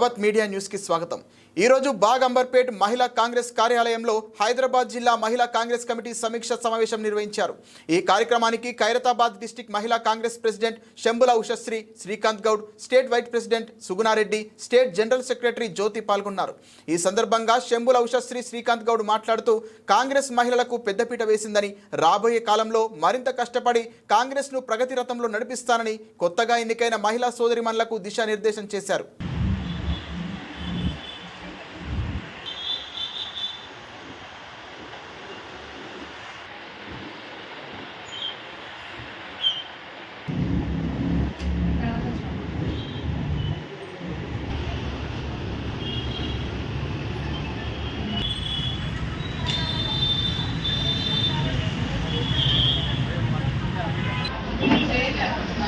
యావత్ మీడియా న్యూస్కి స్వాగతం. ఈరోజు బాగ్ అంబర్పేట్ మహిళా కాంగ్రెస్ కార్యాలయంలో హైదరాబాద్ జిల్లా మహిళా కాంగ్రెస్ కమిటీ సమీక్ష సమావేశం నిర్వహించారు. ఈ కార్యక్రమానికి Khairatabad district Mahila Congress president Shambhula Ushasri Srikanth Goud state vice president Sugunareddy state general secretary Jyothi పాల్గొన్నారు. ఈ సందర్భంగా శంభుల ఉషశ్రీ శ్రీకాంత్ గౌడ్ మాట్లాడుతూ కాంగ్రెస్ మహిళలకు పెద్దపీట వేసిందని రాబోయే కాలంలో మరింత కష్టపడి కాంగ్రెస్ను ప్రగతి రథంలో నడిపిస్తానని కొత్తగా ఎన్నికైన మహిళా సోదరిమణులకు దిశానిర్దేశం చేశారు.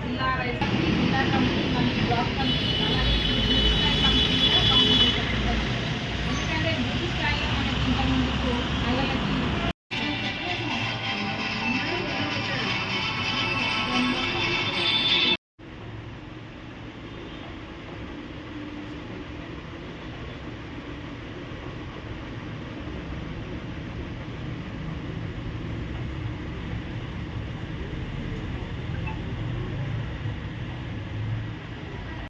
எல்லா எல்லா கம்பெனியும் வந்து பிளாக் பண்ணிட்டு